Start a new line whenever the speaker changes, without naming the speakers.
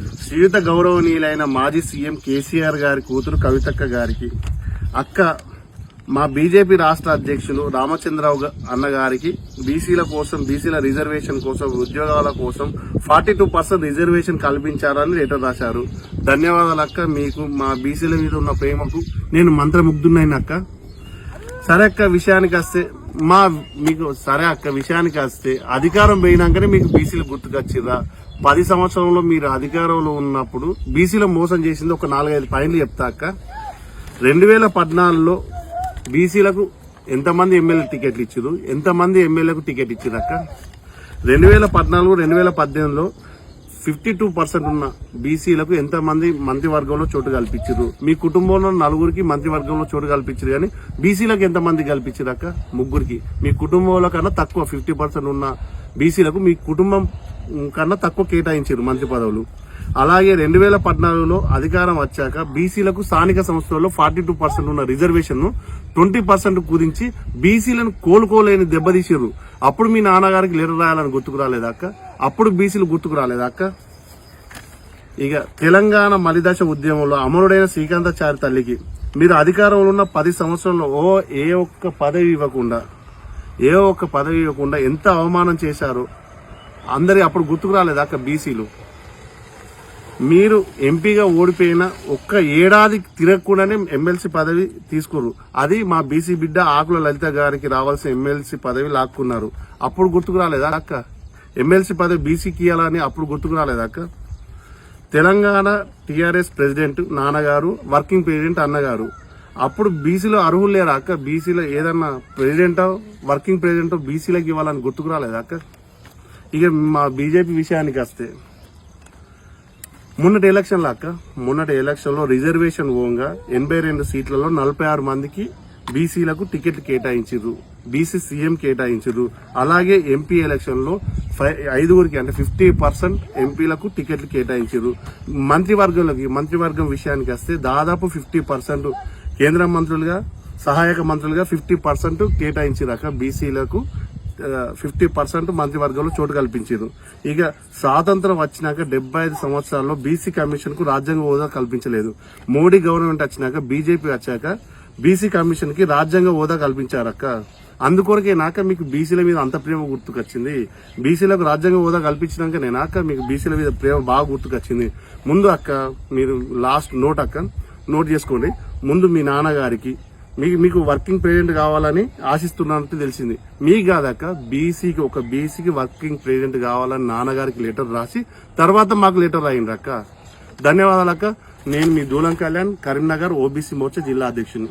శ్రీయుత గౌరవనీయులైన మాజీ సీఎం కేసీఆర్ గారి కూతురు కవితక్క గారికి అక్క మా బీజేపీ రాష్ట్ర అధ్యక్షులు రామచంద్రరావు గ- అన్నగారికి బీసీల కోసం బీసీల రిజర్వేషన్ కోసం ఉద్యోగాల కోసం ఫార్టీ టూ పర్సెంట్ రిజర్వేషన్ కల్పించారని లెటర్ రాశారు. ధన్యవాదాలు అక్క మీకు మా బీసీల మీద ఉన్న ప్రేమకు. నేను మంత్రముగ్ధున్నైన అక్క. సరే అక్క విషయానికి వస్తే మా మీకు సరే అక్క విషయానికి వస్తే అధికారం పోయినాకనే మీకు బీసీలు గుర్తుకొచ్చిర్రా? పది సంవత్సరంలో మీరు అధికారంలో ఉన్నప్పుడు బీసీలో మోసం చేసింది ఒక నాలుగైదు పాయింట్లు చెప్తాక రెండు వేల పద్నాలుగులో బీసీలకు ఎంతమంది ఎమ్మెల్యే టికెట్లు ఇచ్చారు ఎంతమంది ఎమ్మెల్యేలకు టికెట్ ఇచ్చారు రెండు వేల పద్నాలుగు రెండు వేల పద్దెనిమిదిలో ఫిఫ్టీ టూ పర్సెంట్ ఉన్న బీసీలకు ఎంతమంది మంత్రివర్గంలో చోటు కల్పించారు మీ కుటుంబంలో నలుగురికి మంత్రివర్గంలో చోటు కల్పించారు కానీ బీసీలకు ఎంతమంది కల్పించారు అక్క? ముగ్గురికి. మీ కుటుంబంలో కన్నా తక్కువ ఫిఫ్టీ పర్సెంట్ ఉన్న బీసీలకు మీ కుటుంబం కన్నా తక్కువ కేటాయించారు మంత్రి పదవులు. అలాగే రెండు వేల పద్నాలుగులో అధికారం వచ్చాక బీసీలకు స్థానిక సంస్థల్లో ఫార్టీ టూ పర్సెంట్ ఉన్న రిజర్వేషన్ను ట్వంటీ పర్సెంట్ కుదించి బీసీలను కోలుకోలేని దెబ్బతీసారు అప్పుడు మీ నాన్నగారికి లెటర్ రాయాలని గుర్తుకు రాలేదా అక్క? అప్పుడు బీసీలు గుర్తుకు రాలేదు అక్క? ఇక తెలంగాణ మలిదశ ఉద్యమంలో అమరుడైన శ్రీకాంతాచారి తల్లికి మీరు అధికారంలో ఉన్న పది సంవత్సరంలో ఓ ఏ ఒక్క పదవి ఇవ్వకుండా ఏ ఒక్క పదవి ఇవ్వకుండా ఎంత అవమానం చేశారో అందరి అప్పుడు గుర్తుకు రాలేదు అక్క బీసీలు? మీరు ఎంపీగా ఓడిపోయిన ఒక్క ఏడాది తిరగకుండానే ఎమ్మెల్సీ పదవి తీసుకురు అది మా బీసీ బిడ్డ ఆకుల లలిత గారికి రావాల్సిన ఎమ్మెల్సీ పదవి లాక్కున్నారు. అప్పుడు గుర్తుకు రాలేదా అక్క? ఎమ్మెల్సీ పదవి బీసీకి ఇవ్వాలని అప్పుడు గుర్తుకు రాలేదా అక్క? తెలంగాణ టీఆర్ఎస్ ప్రెసిడెంట్ నాన్నగారు వర్కింగ్ ప్రెసిడెంట్ అన్నగారు అప్పుడు బీసీలో అర్హులు లేరా అక్క? బీసీలో ఏదన్నా ప్రెసిడెంటో వర్కింగ్ ప్రెసిడెంట్ బీసీలకు ఇవ్వాలని గుర్తుకు రాలేదా అక్క? ఇక మా బీజేపీ విషయానికి వస్తే మొన్నటి ఎలక్షన్లో అక్క మొన్నటి ఎలక్షన్లో రిజర్వేషన్ పోగా ఎనభై రెండు సీట్లలో నలభై ఆరు మందికి బీసీలకు టికెట్లు కేటాయించారు బీసీ సీఎం కేటాయించారు అలాగే ఎంపీ ఎలక్షన్లో ఫైవ్ ఐదుగురికి అంటే ఫిఫ్టీ పర్సెంట్ ఎంపీలకు టికెట్లు కేటాయించారు. మంత్రివర్గంలోకి మంత్రివర్గం విషయానికి వస్తే దాదాపు ఫిఫ్టీ పర్సెంట్ కేంద్ర మంత్రులుగా సహాయక మంత్రులుగా ఫిఫ్టీ పర్సెంట్ కేటాయించారు బీసీలకు ఫిఫ్టీ పర్సెంట్ మంత్రివర్గంలో చోటు కల్పించారు. ఇక స్వాతంత్రం వచ్చినాక డెబ్బై ఐదు సంవత్సరాల్లో బీసీ కమిషన్కు రాజ్యాంగ హోదా కల్పించలేదు. మోడీ గవర్నమెంట్ వచ్చినాక బీజేపీ వచ్చాక బీసీ కమిషన్కి రాజ్యాంగ హోదా కల్పించారక్క. అందుకొరకే నాక మీకు బీసీల మీద అంత ప్రేమ గుర్తుకొచ్చింది. బీసీలకు రాజ్యాంగ హోదా కల్పించినాక నేనాక మీకు బీసీల మీద ప్రేమ బాగా గుర్తుకొచ్చింది. ముందు అక్క మీరు లాస్ట్ నోట్ అక్క నోట్ చేసుకోండి. ముందు మీ నాన్నగారికి మీకు మీకు వర్కింగ్ ప్రెసిడెంట్ కావాలని ఆశిస్తున్నానంటే తెలిసింది. మీకు కాదక్క బీసీకి ఒక బీసీకి వర్కింగ్ ప్రెసిడెంట్ కావాలని నాన్నగారికి లెటర్ రాసి తర్వాత మాకు లెటర్ రాయండి అక్క. ధన్యవాదాలు అక్క. నేను మీ దూలం కళ్యాణ్ కరీంనగర్ ఓబీసీ మోర్చా జిల్లా అధ్యక్షుని.